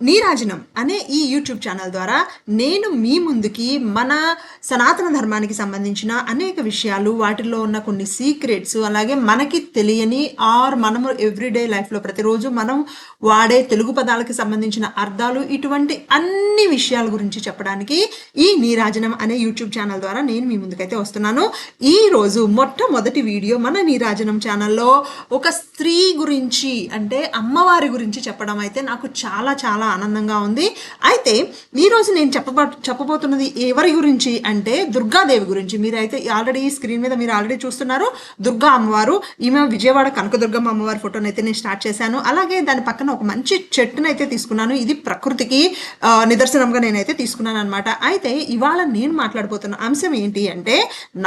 నీరాజనం అనే ఈ YouTube channel ద్వారా నేను మీ ముందుకి మన సనాతన ధర్మానికి సంబంధించిన అనేక విషయాలు వాటిల్లో ఉన్న కొన్ని సీక్రెట్స్ అలాగే మనకి తెలియని ఆర్ మనము ఎవ్రీడే లైఫ్లో ప్రతిరోజు మనం వాడే తెలుగు పదాలకి సంబంధించిన అర్థాలు ఇటువంటి అన్ని విషయాల గురించి చెప్పడానికి ఈ నీరాజనం అనే యూట్యూబ్ ఛానల్ ద్వారా నేను మీ ముందుకైతే వస్తున్నాను. ఈ రోజు మొట్టమొదటి వీడియో మన నీరాజనం ఛానల్లో ఒక స్త్రీ గురించి అంటే అమ్మవారి గురించి చెప్పడం అయితే నాకు చాలా చాలా ఆనందంగా ఉంది. అయితే ఈరోజు నేను చెప్పబో చెప్పబోతున్నది ఎవరి గురించి అంటే దుర్గాదేవి గురించి. మీరైతే ఆల్రెడీ స్క్రీన్ మీద మీరు ఆల్రెడీ చూస్తున్నారు. దుర్గా అమ్మవారు ఈమె విజయవాడ కనకదుర్గమ్మ అమ్మవారి ఫోటోని అయితే నేను స్టార్ట్ చేశాను. అలాగే దాని పక్కన ఒక మంచి చెట్టును అయితే తీసుకున్నాను. ఇది ప్రకృతికి నిదర్శనంగా నేనైతే తీసుకున్నాను అనమాట అయితే ఇవాళ నేను మాట్లాడబోతున్న అంశం ఏంటి అంటే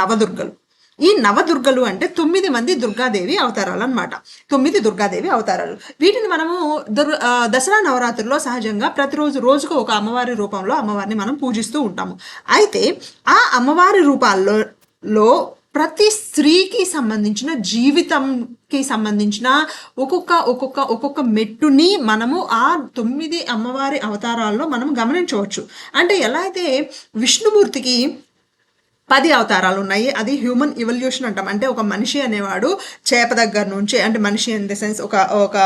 నవదుర్గలు. ఈ నవదుర్గలు అంటే తొమ్మిది మంది దుర్గాదేవి అవతారాలు అన్నమాట తొమ్మిది దుర్గాదేవి అవతారాలు. వీటిని మనము దుర్ దసరా నవరాత్రుల్లో సహజంగా ప్రతిరోజు రోజుకు ఒక అమ్మవారి రూపంలో అమ్మవారిని మనం పూజిస్తూ ఉంటాము. అయితే ఆ అమ్మవారి రూపాల్లో లో ప్రతి స్త్రీకి సంబంధించిన జీవితంకి సంబంధించిన ఒక్కొక్క ఒక్కొక్క ఒక్కొక్క మెట్టుని మనము ఆ తొమ్మిది అమ్మవారి అవతారాల్లో మనం గమనించవచ్చు. అంటే ఎలా అయితే విష్ణుమూర్తికి పది అవతారాలు ఉన్నాయి అది హ్యూమన్ ఇవల్యూషన్ అంటాం. అంటే ఒక మనిషి అనేవాడు చేప దగ్గర నుంచి అంటే మనిషి ఇన్ ద సెన్స్ ఒక ఒక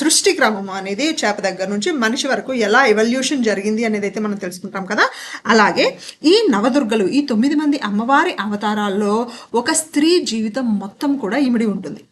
సృష్టి క్రమం అనేది చేప దగ్గర నుంచి మనిషి వరకు ఎలా ఇవల్యూషన్ జరిగింది అనేది అయితే మనం తెలుసుకుంటాం కదా. అలాగే ఈ నవదుర్గలు ఈ తొమ్మిది మంది అమ్మవారి అవతారాల్లో ఒక స్త్రీ జీవితం మొత్తం కూడా ఇమిడి ఉంటుంది.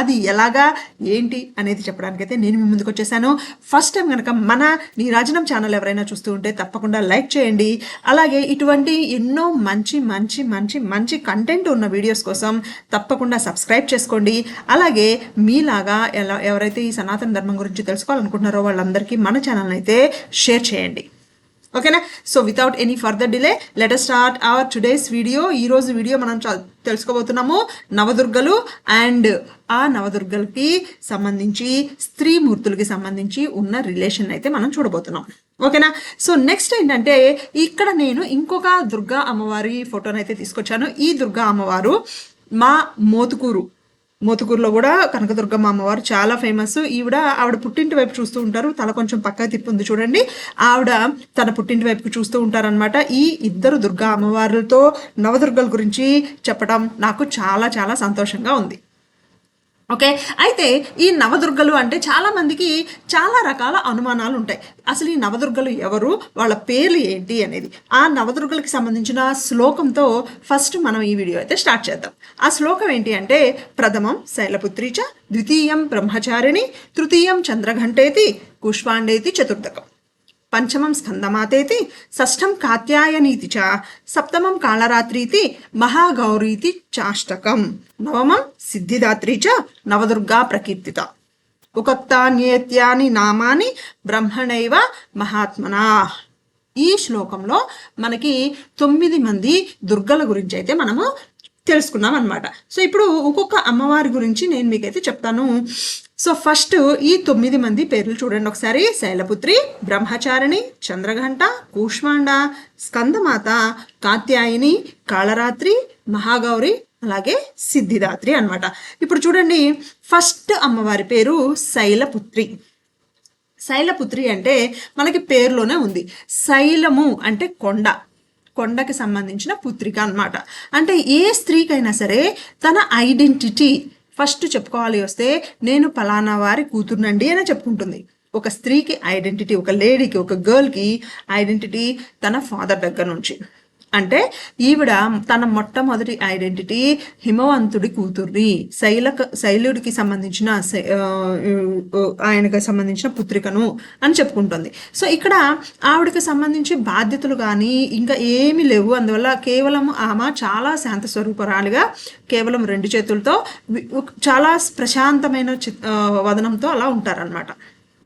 అది ఎలాగా ఏంటి అనేది చెప్పడానికైతే నేను మీ ముందుకు వచ్చేసాను. ఫస్ట్ టైం కనుక మన నీరాజనం ఛానల్ ఎవరైనా చూస్తూ ఉంటే తప్పకుండా లైక్ చేయండి. అలాగే ఇటువంటి ఎన్నో మంచి మంచి మంచి మంచి కంటెంట్ ఉన్న వీడియోస్ కోసం తప్పకుండా సబ్స్క్రైబ్ చేసుకోండి. అలాగే మీలాగా ఎలా ఎవరైతే ఈ సనాతన ధర్మం గురించి తెలుసుకోవాలనుకుంటున్నారో వాళ్ళందరికీ మన ఛానల్ అయితే షేర్ చేయండి. ఓకేనా so without any further delay let start our today's video ఈరోజు వీడియో మనం తెలుసుకోబోతున్నాము నవదుర్గలు అండ్ ఆ నవదుర్గలకి సంబంధించి స్త్రీ మూర్తులకి సంబంధించి ఉన్న రిలేషన్ అయితే మనం చూడబోతున్నాం. ఓకేనా సో నెక్స్ట్ ఏంటంటే ఇక్కడ నేను ఇంకొక దుర్గా అమ్మవారి ఫోటోనైతే తీసుకొచ్చాను. ఈ దుర్గా అమ్మవారు మా మోతుకూరు మోతుకూరులో కూడా కనకదుర్గమ్మ అమ్మవారు చాలా ఫేమస్ ఈవిడ ఆవిడ పుట్టింటి వైపు చూస్తూ ఉంటారు. తల కొంచెం పక్కకి తిప్పింది చూడండి. ఆవిడ తన పుట్టింటి వైపుకి చూస్తూ ఉంటారనమాట ఈ ఇద్దరు దుర్గా అమ్మవారులతో నవదుర్గల గురించి చెప్పడం నాకు చాలా చాలా సంతోషంగా ఉంది. ఓకే? అయితే ఈ నవదుర్గలు అంటే చాలామందికి చాలా రకాల అనుమానాలు ఉంటాయి. అసలు ఈ నవదుర్గలు ఎవరు? వాళ్ళ పేర్లు ఏంటి అనేది. ఆ నవదుర్గలకు సంబంధించిన శ్లోకంతో ఫస్ట్ మనం ఈ వీడియో అయితే స్టార్ట్ చేద్దాం. ఆ శ్లోకం ఏంటి అంటే ప్రథమం శైలపుత్రిచ ద్వితీయం బ్రహ్మచారిణి తృతీయం చంద్రఘంటేతి కుష్పాండేతి చతుర్థకం పంచమం స్కందమాతేతి షష్ఠం కాత్యాయనీతి చ సప్తమం కాళరాత్రీతి మహాగౌరీతి చాష్టకం. నవమం సిద్ధిదాత్రి చ నవదుర్గా ప్రకీర్తిత. ఉక్తాన్యేత్యాని నామాని బ్రహ్మణైవ మహాత్మనా. ఈ శ్లోకంలో మనకి తొమ్మిది మంది దుర్గల గురించి అయితే మనము తెలుసుకున్నాం అనమాట సో ఇప్పుడు ఒక్కొక్క అమ్మవారి గురించి నేను మీకైతే చెప్తాను. సో ఫస్ట్ ఈ తొమ్మిది మంది పేర్లు చూడండి ఒకసారి. శైలపుత్రి బ్రహ్మచారిణి చంద్రఘంట కూష్మాండ స్కందమాత కాత్యాయిని కాళరాత్రి మహాగౌరి అలాగే సిద్ధిదాత్రి అనమాట ఇప్పుడు చూడండి ఫస్ట్ అమ్మవారి పేరు శైలపుత్రి. శైలపుత్రి అంటే మనకి పేరులోనే ఉంది. శైలము అంటే కొండ. కొండకి సంబంధించిన పుత్రిక అన్నమాట. అంటే ఏ స్త్రీకైనా సరే తన ఐడెంటిటీ ఫస్ట్ చెప్పుకోవాలి వస్తే నేను పలానా వారి కూతురునండి అని చెప్పుకుంటుంది. ఒక స్త్రీకి ఐడెంటిటీ ఒక లేడీకి ఒక గర్ల్కి ఐడెంటిటీ తన ఫాదర్ దగ్గర నుంచి. అంటే ఈవిడ తన మొట్టమొదటి ఐడెంటిటీ హిమవంతుడి కూతుర్ని శైలక శైలుడికి సంబంధించిన ఆయనకు సంబంధించిన పుత్రికను అని చెప్పుకుంటుంది. సో ఇక్కడ ఆవిడకి సంబంధించి బాధ్యతలు కానీ ఇంకా ఏమీ లేవు. అందువల్ల కేవలం ఆమె చాలా శాంత స్వరూపరాలుగా కేవలం రెండు చేతులతో చాలా ప్రశాంతమైన వదనంతో అలా ఉంటారనమాట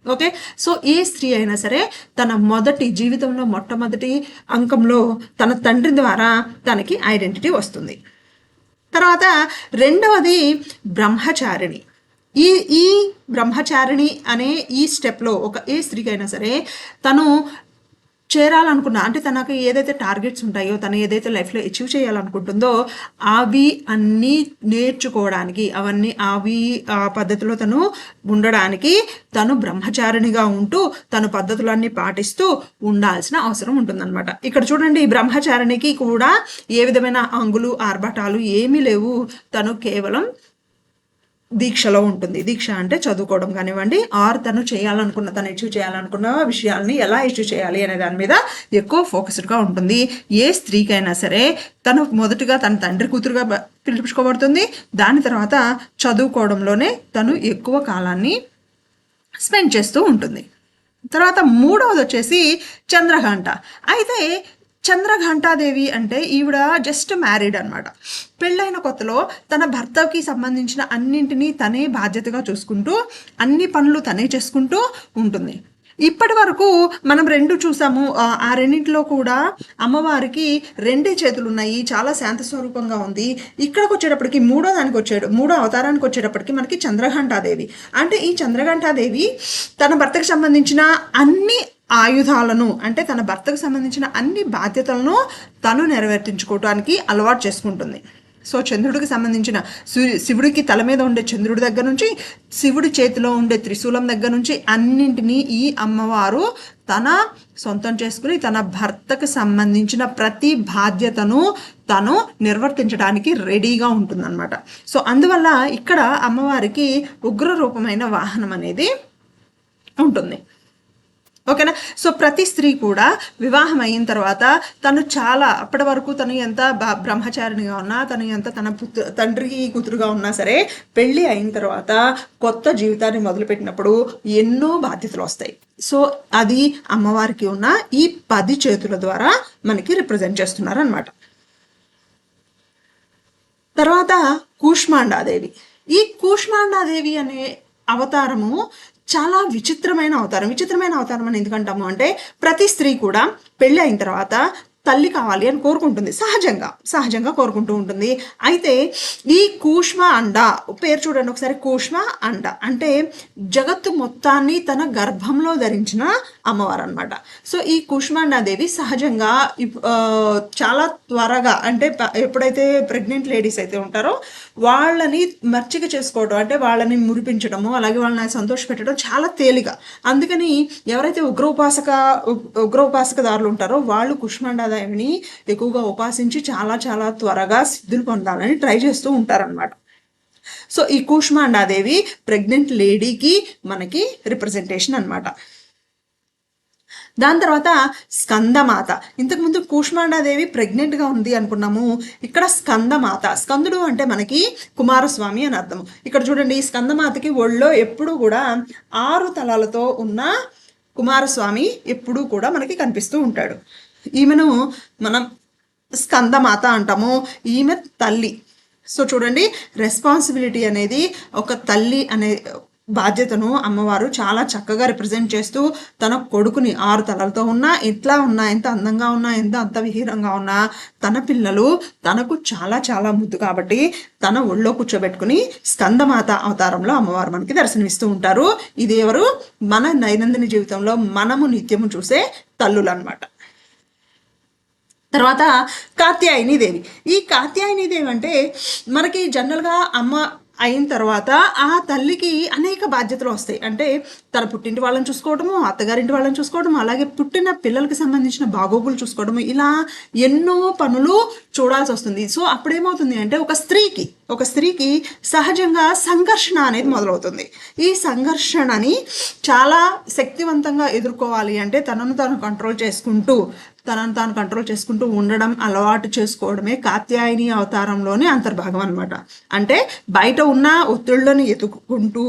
ఓకే సో ఏ స్త్రీ అయినా సరే తన మొదటి జీవితంలో మొట్టమొదటి అంకంలో తన తండ్రి ద్వారా తనకి ఐడెంటిటీ వస్తుంది. తర్వాత రెండవది బ్రహ్మచారిణి. ఈ ఈ బ్రహ్మచారిణి అనే ఈ స్టెప్లో ఒక ఏ స్త్రీకైనా సరే తను చేరాలనుకున్న అంటే తనకు ఏదైతే టార్గెట్స్ ఉంటాయో తను ఏదైతే లైఫ్లో అచీవ్ చేయాలనుకుంటుందో అవి అన్నీ నేర్చుకోవడానికి అవన్నీ అవి ఆ పద్ధతిలో తను ఉండడానికి తను బ్రహ్మచారిణిగా ఉంటూ తను పద్ధతులన్నీ పాటిస్తూ ఉండాల్సిన అవసరం ఉంటుందన్నమాట. ఇక్కడ చూడండి ఈ బ్రహ్మచారిణికి కూడా ఏ విధమైన అంగులు ఆర్భటాలు ఏమీ లేవు. తను కేవలం దీక్షలో ఉంటుంది. దీక్ష అంటే చదువుకోవడం కానివ్వండి ఆర్ తను చేయాలనుకున్న తను అచీవ్ చేయాలనుకున్న విషయాల్ని ఎలా అచీవ్ చేయాలి అనే దాని మీద ఎక్కువ ఫోకస్డ్గా ఉంటుంది. ఏ స్త్రీకైనా సరే తను మొదటగా తన తండ్రి కూతురుగా పిలిపించుకోబడుతుంది దాని తర్వాత చదువుకోవడంలోనే తను ఎక్కువ కాలాన్ని స్పెండ్ చేస్తూ ఉంటుంది. తర్వాత మూడవది వచ్చేసి చంద్రఘంట అయితే చంద్రఘంటాదేవి అంటే ఈవిడ జస్ట్ మ్యారీడ్ అనమాట పెళ్ళైన కొత్తలో తన భర్తకి సంబంధించిన అన్నింటినీ తనే బాధ్యతగా చూసుకుంటూ అన్ని పనులు తనే చేసుకుంటూ ఉంటుంది. ఇప్పటి వరకు మనం రెండు చూసాము. ఆ రెండింటిలో కూడా అమ్మవారికి రెండే చేతులు ఉన్నాయి. చాలా శాంత స్వరూపంగా ఉంది. ఇక్కడికి వచ్చేటప్పటికి మూడో దానికి వచ్చాడు మూడో అవతారానికి వచ్చేటప్పటికి మనకి చంద్రఘంటాదేవి. అంటే ఈ చంద్రఘంటాదేవి తన భర్తకు సంబంధించిన అన్ని ఆయుధాలను అంటే తన భర్తకు సంబంధించిన అన్ని బాధ్యతలను తను నెరవేర్తించుకోవటానికి అలవాటు చేసుకుంటుంది. సో చంద్రుడికి సంబంధించిన శివుడికి తల మీద ఉండే చంద్రుడి దగ్గర నుంచి శివుడి చేతిలో ఉండే త్రిశూలం దగ్గర నుంచి అన్నింటినీ ఈ అమ్మవారు తన సొంతం చేసుకుని తన భర్తకు సంబంధించిన ప్రతి బాధ్యతను తను నిర్వర్తించడానికి రెడీగా ఉంటుందన్నమాట. సో అందువల్ల ఇక్కడ అమ్మవారికి ఉగ్ర రూపమైన వాహనం అనేది ఉంటుంది. ఓకేనా? సో ప్రతి స్త్రీ కూడా వివాహం అయిన తర్వాత తను చాలా అప్పటి వరకు తను ఎంత బ- బ్రహ్మచారిణిగా ఉన్నా తను ఎంత తన పుత్రు తండ్రికి కూతురుగా ఉన్నా సరే పెళ్ళి అయిన తర్వాత కొత్త జీవితాన్ని మొదలుపెట్టినప్పుడు ఎన్నో బాధ్యతలు వస్తాయి. సో అది అమ్మవారికి ఉన్న ఈ పది చేతుల ద్వారా మనకి రిప్రజెంట్ చేస్తున్నారు అనమాట తర్వాత కూష్మాండాదేవి. ఈ కూష్మాండాదేవి అనే అవతారము చాలా విచిత్రమైన అవతారం. విచిత్రమైన అవతారం అని ఎందుకంటాము అంటే ప్రతి స్త్రీ కూడా పెళ్ళి అయిన తర్వాత తల్లి కావాలి అని కోరుకుంటుంది. సహజంగా సహజంగా కోరుకుంటూ ఉంటుంది. అయితే ఈ కూష్మ అండ పేరు చూడండి ఒకసారి కూష్మ అండ. అంటే జగత్తు మొత్తాన్ని తన గర్భంలో ధరించిన అమ్మవారు అనమాట సో ఈ కూష్మాండాదేవి సహజంగా ఇప్- చాలా త్వరగా అంటే ఎప్పుడైతే ప్రెగ్నెంట్ లేడీస్ అయితే ఉంటారో వాళ్ళని మర్చిక చేసుకోవడం అంటే వాళ్ళని మురిపించడము అలాగే వాళ్ళని సంతోష పెట్టడం చాలా తేలిక. అందుకని ఎవరైతే ఉగ్ర ఉపాసక ఉగ్ర ఉపాసకదారులు ఉంటారో వాళ్ళు కుష్మాండాదేవిని ఎక్కువగా ఉపాసించి చాలా చాలా త్వరగా సిద్ధులు పొందాలని ట్రై చేస్తూ ఉంటారనమాట సో ఈ కూష్మాండాదేవి ప్రెగ్నెంట్ లేడీకి మనకి రిప్రజెంటేషన్ అన్నమాట. దాని తర్వాత స్కందమాత. ఇంతకుముందు కూష్మాండాదేవి ప్రెగ్నెంట్గా ఉంది అనుకున్నాము. ఇక్కడ స్కందమాత. స్కందుడు అంటే మనకి కుమారస్వామి అని అర్థం ఇక్కడ చూడండి ఈ స్కందమాతకి ఒళ్ళో ఎప్పుడూ కూడా ఆరు తలాలతో ఉన్న కుమారస్వామి ఎప్పుడూ కూడా మనకి కనిపిస్తూ ఉంటాడు. ఈమెను మనం స్కందమాత అంటాము. ఈమె తల్లి. సో చూడండి రెస్పాన్సిబిలిటీ అనేది ఒక తల్లి అనే బాధ్యతను అమ్మవారు చాలా చక్కగా రిప్రజెంట్ చేస్తూ తన కొడుకుని ఆరు తలలతో ఉన్నా ఎట్లా ఉన్నా ఎంత అందంగా ఉన్నా ఎంత అంత విహీనంగా ఉన్నా తన పిల్లలు తనకు చాలా చాలా ముద్దు కాబట్టి తన ఒళ్ళో కూర్చోబెట్టుకుని స్కందమాత అవతారంలో అమ్మవారు మనకి దర్శనమిస్తూ ఉంటారు. ఇది ఎవరు మన దైనందిన జీవితంలో మనము నిత్యము చూసే తల్లులు అనమాట తర్వాత కాత్యాయని దేవి. ఈ కాత్యాయని దేవి అంటే మనకి జనరల్గా అమ్మ అయిన తర్వాత ఆ తల్లికి అనేక బాధ్యతలు వస్తాయి. అంటే తన పుట్టింటి వాళ్ళని చూసుకోవడము అత్తగారింటి వాళ్ళని చూసుకోవడము అలాగే పుట్టిన పిల్లలకి సంబంధించిన బాగోగులు చూసుకోవడము. ఇలా ఎన్నో పనులు చూడాల్సి వస్తుంది. సో అప్పుడేమవుతుంది అంటే ఒక స్త్రీకి ఒక స్త్రీకి సహజంగా సంఘర్షణ అనేది మొదలవుతుంది. ఈ సంఘర్షణని చాలా శక్తివంతంగా ఎదుర్కోవాలి అంటే తనను తాను కంట్రోల్ చేసుకుంటూ తనను తాను కంట్రోల్ చేసుకుంటూ ఉండడం అలవాటు చేసుకోవడమే కాత్యాయని అవతారంలోనే అంతర్భాగం అనమాట అంటే బయట ఉన్న ఒత్తిళ్ళను ఎదుర్కొంటూ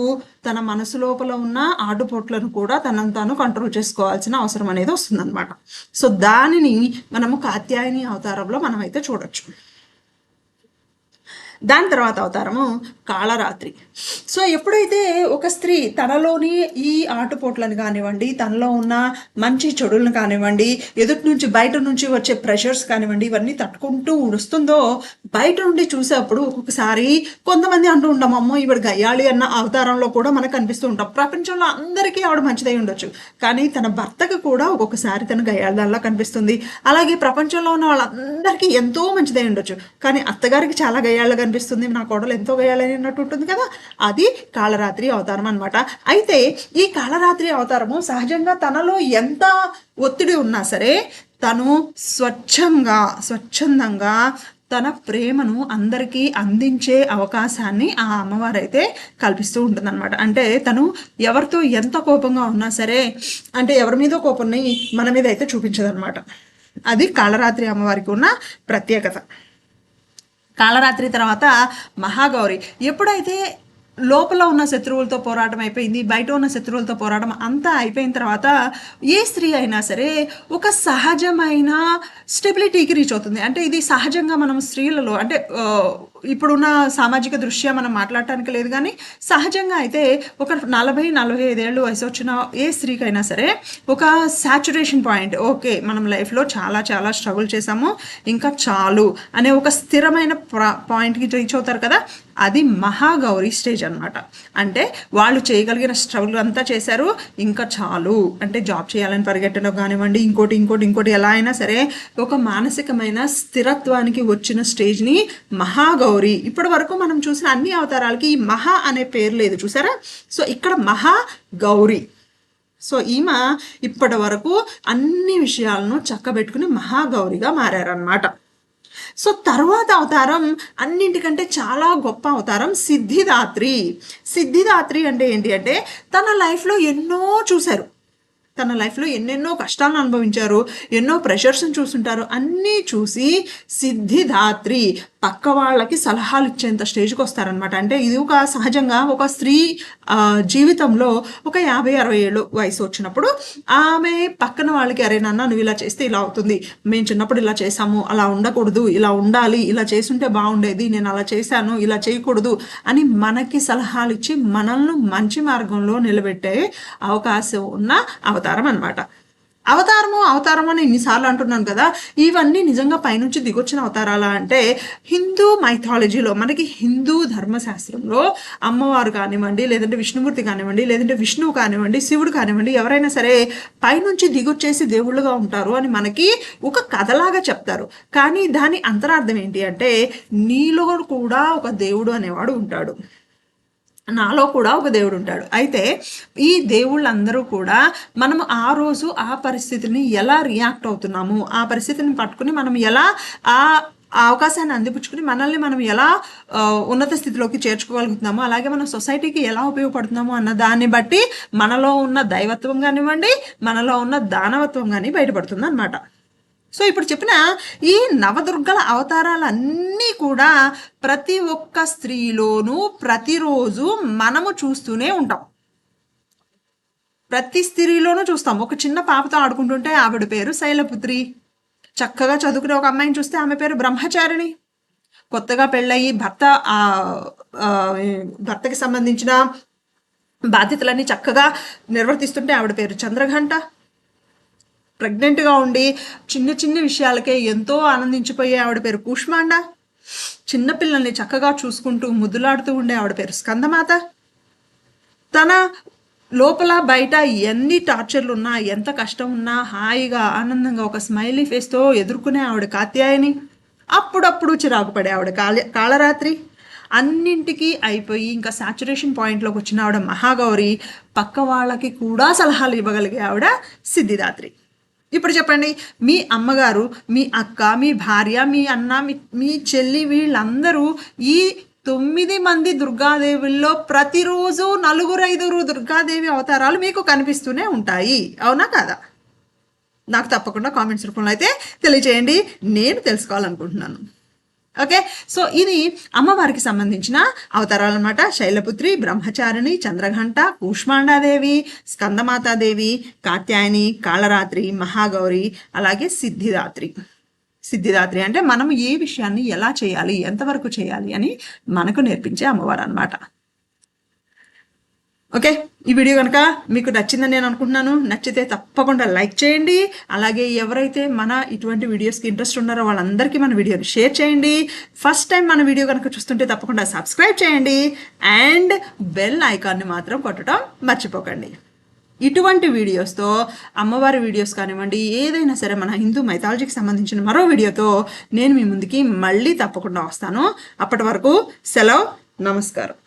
తన మనసు లోపల ఉన్న ఆటుపోట్లను కూడా తనను తాను కంట్రోల్ చేసుకోవాల్సిన అవసరం అనేది వస్తుందన్నమాట. సో దానిని మనము కాత్యాయని అవతారంలో మనమైతే చూడొచ్చు. దాని తర్వాత అవతారము కాళరాత్రి. సో ఎప్పుడైతే ఒక స్త్రీ తనలోని ఈ ఆటుపోట్లను కానివ్వండి తనలో ఉన్న మంచి చెడులను కానివ్వండి ఎదుటి నుంచి బయట నుంచి వచ్చే ప్రెషర్స్ కానివ్వండి ఇవన్నీ తట్టుకుంటూ వస్తుందో బయట నుండి చూసేప్పుడు ఒక్కొక్కసారి కొంతమంది అంటూ ఉంటాం అమ్మో ఈవిడ గయ్యాళి అన్న అవతారంలో కూడా మనకు కనిపిస్తూ ఉంటాం. ప్రపంచంలో అందరికీ ఆవిడ మంచిదై ఉండొచ్చు. కానీ తన భర్తకు కూడా ఒక్కొక్కసారి తను గయ్యాళదాల్లా కనిపిస్తుంది. అలాగే ప్రపంచంలో ఉన్న వాళ్ళందరికీ ఎంతో మంచిదై ఉండొచ్చు. కానీ అత్తగారికి చాలా గయ్యాళ్ళ కనిపిస్తుంది. నా కోడలు ఎంతో వేయాలని అన్నట్టు ఉంటుంది కదా? అది కాళరాత్రి అవతారం అనమాట అయితే ఈ కాళరాత్రి అవతారము సహజంగా తనలో ఎంత ఒత్తిడి ఉన్నా సరే తను స్వచ్ఛంగా స్వచ్ఛందంగా తన ప్రేమను అందరికీ అందించే అవకాశాన్ని ఆ అమ్మవారు అయితే కల్పిస్తూ ఉంటుందన్నమాట. అంటే తను ఎవరితో ఎంత కోపంగా ఉన్నా సరే అంటే ఎవరి మీద కోపాన్ని మన మీద అయితే చూపించదన్నమాట. అది కాళరాత్రి అమ్మవారికి ఉన్న ప్రత్యేకత. కాళరాత్రి తర్వాత మహాగౌరి. ఎప్పుడైతే లోపల ఉన్న శత్రువులతో పోరాటం అయిపోయింది బయట ఉన్న శత్రువులతో పోరాటం అంతా అయిపోయిన తర్వాత ఏ స్త్రీ అయినా సరే ఒక సహజమైన స్టెబిలిటీకి రీచ్ అవుతుంది. అంటే ఇది సహజంగా మనం స్త్రీలలో అంటే ఇప్పుడున్న సామాజిక దృష్ట్యా మనం మాట్లాడటానికి లేదు కానీ సహజంగా అయితే ఒక నలభై నలభై ఐదేళ్ళు వయసు వచ్చిన ఏ స్త్రీకైనా సరే ఒక సాచురేషన్ పాయింట్ ఓకే మనం లైఫ్లో చాలా చాలా స్ట్రగుల్ చేసాము ఇంకా చాలు అనే ఒక స్థిరమైన పాయింట్కి రీచ్ అవుతారు కదా అది మహాగౌరీ స్టేజ్ అన్నమాట. అంటే వాళ్ళు చేయగలిగిన స్ట్రగుల్ అంతా చేశారు ఇంకా చాలు. అంటే జాబ్ చేయాలని పరిగెట్టడం కానివ్వండి ఇంకోటి ఇంకోటి ఇంకోటి ఎలా అయినా సరే ఒక మానసికమైన స్థిరత్వానికి వచ్చిన స్టేజ్ని మహాగౌరి ఇప్పటి వరకు మనం చూసిన అన్ని అవతారాలకి ఈ మహా అనే పేరు లేదు చూసారా? సో ఇక్కడ మహా గౌరి. సో ఈమె ఇప్పటి వరకు అన్ని విషయాలను చక్కబెట్టుకుని మహాగౌరిగా మారారనమాట సో తర్వాత అవతారం అన్నింటికంటే చాలా గొప్ప అవతారం సిద్ధిదాత్రి. సిద్ధిదాత్రి అంటే ఏంటి అంటే తన లైఫ్లో ఎన్నో చూశారు. తన లైఫ్లో ఎన్నెన్నో కష్టాలను అనుభవించారు ఎన్నో ప్రెషర్స్ని చూస్తుంటారు. అన్నీ చూసి సిద్ధిదాత్రి పక్క వాళ్ళకి సలహాలు ఇచ్చేంత స్టేజ్కి వస్తారనమాట అంటే ఇది ఒక సహజంగా ఒక స్త్రీ జీవితంలో ఒక యాభై అరవై ఏళ్ళు వయసు వచ్చినప్పుడు ఆమె పక్కన వాళ్ళకి అరే నాన్న నువ్వు ఇలా చేస్తే ఇలా అవుతుంది. మేము చిన్నప్పుడు ఇలా చేసాము అలా ఉండకూడదు. ఇలా ఉండాలి. ఇలా చేసుంటే బాగుండేది. నేను అలా చేశాను. ఇలా చేయకూడదు. అని మనకి సలహాలు ఇచ్చి మనల్ని మంచి మార్గంలో నిలబెట్టే అవకాశం ఉన్న అవతారం అనమాట అవతారము అవతారము అని ఇన్నిసార్లు అంటున్నాను కదా ఇవన్నీ నిజంగా పైనుంచి దిగొచ్చిన అవతారాలా అంటే హిందూ మైథాలజీలో మనకి హిందూ ధర్మశాస్త్రంలో అమ్మవారు కానివ్వండి లేదంటే విష్ణుమూర్తి కానివ్వండి లేదంటే విష్ణువు కానివ్వండి శివుడు కానివ్వండి ఎవరైనా సరే పైనుంచి దిగొచ్చేసి దేవుళ్ళుగా ఉంటారు అని మనకి ఒక కథలాగా చెప్తారు. కానీ దాని అంతరార్థం ఏంటి అంటే నీలో కూడా ఒక దేవుడు అనేవాడు ఉంటాడు. నాలో కూడా ఒక దేవుడు ఉంటాడు అయితే ఈ దేవుళ్ళందరూ కూడా మనం ఆ రోజు ఆ పరిస్థితిని ఎలా రియాక్ట్ అవుతున్నాము? ఆ పరిస్థితిని పట్టుకుని మనం ఎలా ఆ ఆ అవకాశాన్ని అందిపుచ్చుకుని మనల్ని మనం ఎలా ఉన్నత స్థితిలోకి చేర్చుకోగలుగుతున్నాము? అలాగే మనం సొసైటీకి ఎలా ఉపయోగపడుతున్నాము అన్న దాన్ని బట్టి మనలో ఉన్న దైవత్వం కానివ్వండి మనలో ఉన్న దానవత్వం కానీ బయటపడుతుంది అనమాట సో ఇప్పుడు చెప్పిన ఈ నవదుర్గల అవతారాలన్నీ కూడా ప్రతి ఒక్క స్త్రీలోనూ ప్రతిరోజు మనము చూస్తూనే ఉంటాం. ప్రతి స్త్రీలోనూ చూస్తాం. ఒక చిన్న పాపతో ఆడుకుంటుంటే ఆవిడ పేరు శైలపుత్రి. చక్కగా చదువుకునే ఒక అమ్మాయిని చూస్తే ఆమె పేరు బ్రహ్మచారిణి. కొత్తగా పెళ్ళయి భర్త భర్తకి సంబంధించిన బాధ్యతలన్నీ చక్కగా నిర్వర్తిస్తుంటే ఆవిడ పేరు చంద్రఘంట. ప్రెగ్నెంట్గా ఉండి చిన్న చిన్న విషయాలకే ఎంతో ఆనందించిపోయే ఆవిడ పేరు కూష్మాండ చిన్నపిల్లల్ని చక్కగా చూసుకుంటూ ముద్దులాడుతూ ఉండే ఆవిడ పేరు స్కందమాత. తన లోపల బయట ఎన్ని టార్చర్లు ఉన్నా ఎంత కష్టం ఉన్నా హాయిగా ఆనందంగా ఒక స్మైలీ ఫేస్తో ఎదుర్కొనే ఆవిడ కాత్యాయని. అప్పుడప్పుడు చిరాకు పడే ఆవిడ కాళ కాళరాత్రి. అన్నింటికీ అయిపోయి ఇంకా సాచురేషన్ పాయింట్లోకి వచ్చిన ఆవిడ మహాగౌరి పక్క వాళ్ళకి కూడా సలహాలు ఇవ్వగలిగే ఆవిడ సిద్ధిదాత్రి. ఇప్పుడు చెప్పండి మీ అమ్మగారు మీ అక్క మీ భార్య మీ అన్న మీ మీ చెల్లి వీళ్ళందరూ ఈ తొమ్మిది మంది దుర్గాదేవుల్లో ప్రతిరోజు నలుగురు ఐదుగురు దుర్గాదేవి అవతారాలు మీకు కనిపిస్తూనే ఉంటాయి. అవునా కాదా? నాకు తప్పకుండా కామెంట్స్ రూపంలో అయితే తెలియజేయండి నేను తెలుసుకోవాలనుకుంటున్నాను. ఓకే సో ఇది అమ్మవారికి సంబంధించిన అవతారాలు అనమాట శైలపుత్రి బ్రహ్మచారిణి చంద్రఘంట కూష్మాండాదేవి స్కందమాతాదేవి కాత్యాయని కాళరాత్రి మహాగౌరి అలాగే సిద్ధిదాత్రి. సిద్ధిదాత్రి అంటే మనం ఏ విషయాన్ని ఎలా చేయాలి ఎంతవరకు చేయాలి అని మనకు నేర్పించే అమ్మవారు అనమాట ఓకే? ఈ వీడియో కనుక మీకు నచ్చిందని నేను అనుకుంటున్నాను. నచ్చితే తప్పకుండా లైక్ చేయండి. అలాగే ఎవరైతే మన ఇటువంటి వీడియోస్కి ఇంట్రెస్ట్ ఉన్నారో వాళ్ళందరికీ మన వీడియోని షేర్ చేయండి. ఫస్ట్ టైం మన వీడియో కనుక చూస్తుంటే తప్పకుండా సబ్స్క్రైబ్ చేయండి. అండ్ బెల్ ఐకాన్ని మాత్రం కొట్టడం మర్చిపోకండి. ఇటువంటి వీడియోస్తో అమ్మవారి వీడియోస్ కానివ్వండి ఏదైనా సరే మన హిందూ మైథాలజీకి సంబంధించిన మరో వీడియోతో నేను మీ ముందుకి మళ్ళీ తప్పకుండా వస్తాను. అప్పటి వరకు సెలవు నమస్కారం.